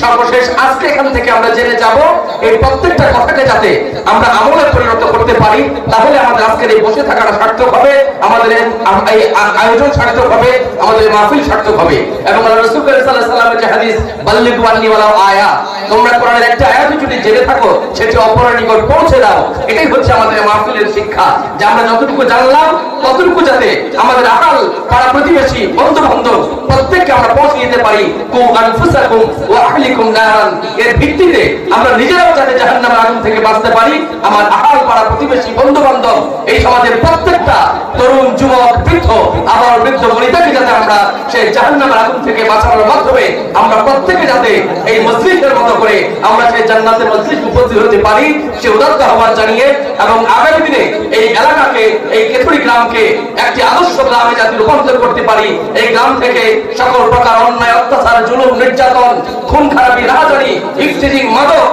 সর্বশেষ আজকে এখান থেকে আমরা জেনে যাব এই প্রত্যেকটা কথাকে যাতে আমরা আমলে পরিণত করতে পারি, তাহলে আমাদের আজকের এই বসে থাকাটা সার্থক হবে, আমাদের এই- আয়োজন সার্থক হবে, আমাদের মাহফিল সার্থক হবে। এবং রাসূল সাল্লামের যে হাদিস আন্নি আয়া, তোমরা কোরআনের একটা আয়াত যদি জেনে থাকো, সেটি অপরের নিকট পৌঁছে দাও। এটাই হচ্ছে আমাদের মাহফিলের শিক্ষা, যে আমরা যতটুকু জানলাম, ততটুকু যাতে আমাদের আকাল পাড়া প্রতিবেশী বন্ধু বান্ধব পারি এর ভিত্তিতে আমরা নিজেরাও যাতে আগুন থেকে বাঁচতে পারি, আমার পাড়া প্রতিবেশী বন্ধু বান্ধব এই সমাজের প্রত্যেকটা তরুণ, যুবক, বৃদ্ধ বৃদ্ধ যাতে আমরা সেই আগুন থেকে বাঁচানোর মাধ্যমে আমরা প্রত্যেকে যাতে এই মসজিদের মতো করে আমরা সেই জান্নাতের মসজিদ উপস্থিত হতে পারি, সে উদাত্ত আহ্বান জানিয়ে এবং আগামী এই কেতুরি গ্রামকে একটি আদর্শ গ্রামে যাতে রূপান্তর করতে পারি, এই গ্রাম থেকে সকল প্রকার অন্যায়, অত্যাচার, জুলুম, নির্যাতন, খুন, খারাপি, রাহাজানি ইফতিজিং মাদক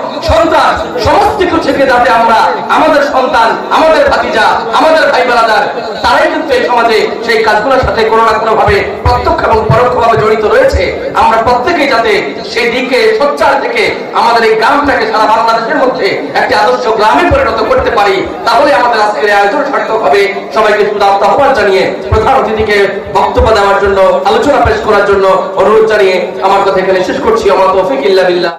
সন্তান সমস্ত কিছু থেকে যাতে আমরা আমাদের সন্তান, আমাদের ভাতিজা, আমাদের ভাই বেড়াদার তারাই কিন্তু এই সমাজে সেই কাজগুলোর সাথে কোনো না কোনো ভাবে প্রত্যক্ষ এবং পরোক্ষভাবে জড়িত রয়েছে। আমরা প্রত্যেকেই যাতে সেই দিকে, সোচ্চার থেকে আমাদের এই গ্রামটাকে সারা বাংলাদেশের মধ্যে একটি আদর্শ গ্রামে পরিণত করতে পারি, তাহলে আমাদের আজকের আয়োজন সার্থক হবে। সবাইকে শুধু আহ্বান জানিয়ে প্রধান অতিথিকে বক্তব্য দেওয়ার জন্য, আলোচনা পেশ করার জন্য অনুরোধ জানিয়ে আমার কথা এখানে শেষ করছি। আমার তৌফিক ইল্লা বিল্লাহ।